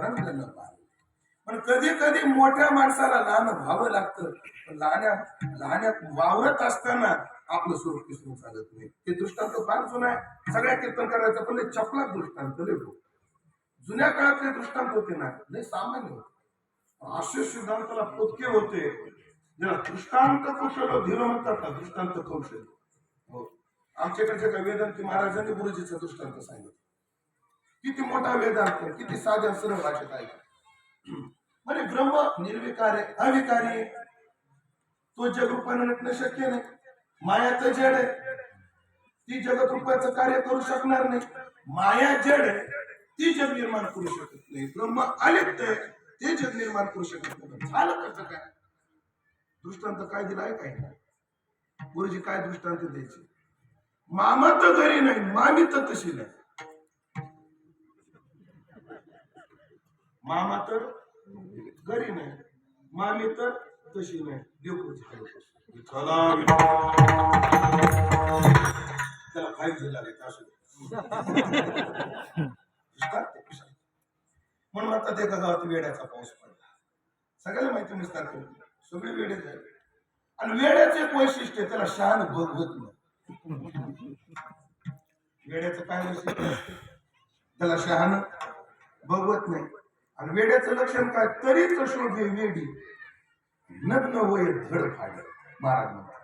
रंग न पण कधी कधी मोठ्या माणसाला लहान व्हावं लागतं पण लहान्या लहान्यात वावरत असताना आपलं स्वरूप विसरून चालत नाही. ते दृष्टांत फार जुना आहे. सगळ्या कीर्तन करायचं पण चपला दृष्टांत लय जुन्या काळातले दृष्टांत होते ना लय सामान्य होते. असे सिद्धांताला पोतके होते ज्याला दृष्टांत कौशल्य धीर म्हणतात ना दृष्टांत कौशल्य. हो. आमच्याकडच्या वेदांती महाराजांनी गुरुजीचा दृष्टांत सांगितलं. किती मोठा वेदांत किती साध्या सरळ भाषेत आहे. म्हणजे ब्रह्म निर्विकार आहे अविकारी आहे. तो जगरूपाने नटणं शक्य नाही. मायाचं जड आहे. ती जगत रूपाचं कार्य करू शकणार नाही. माया जड आहे. ती जग निर्माण करू शकत नाही. ब्रह्म अलिप्त आहे. ते जग निर्माण करू शकत नाही. झालं कसं काय? दृष्टांत काय दिला आहे काय नाही. गुरुजी काय दृष्टांत द्यायचे? मामा तर घरी नाही मामी तर तशी नाही. मामा तर घरी नाही मामी तर तशी नाही. देवपूरची चला त्याला फाईव्ह जी लागेल असू दे. दृष्टांत आहे, म्हणून म्हणतात एका गावात वेड्याचा पाऊस पडला. सगळ्याला माहिती नसतात ते. सगळे वेडेच आहे आणि वेड्याचं एक वैशिष्ट्य आहे, त्याला शहाण होत नाही. वेड्याचं काय वैशिष्ट्य? असतं? त्याला शहाण भगवत नाही. आणि वेड्याचं लक्षण काय? तरीच शोभे वेडी. नग्न वय धड फाड महाराज म्हणतात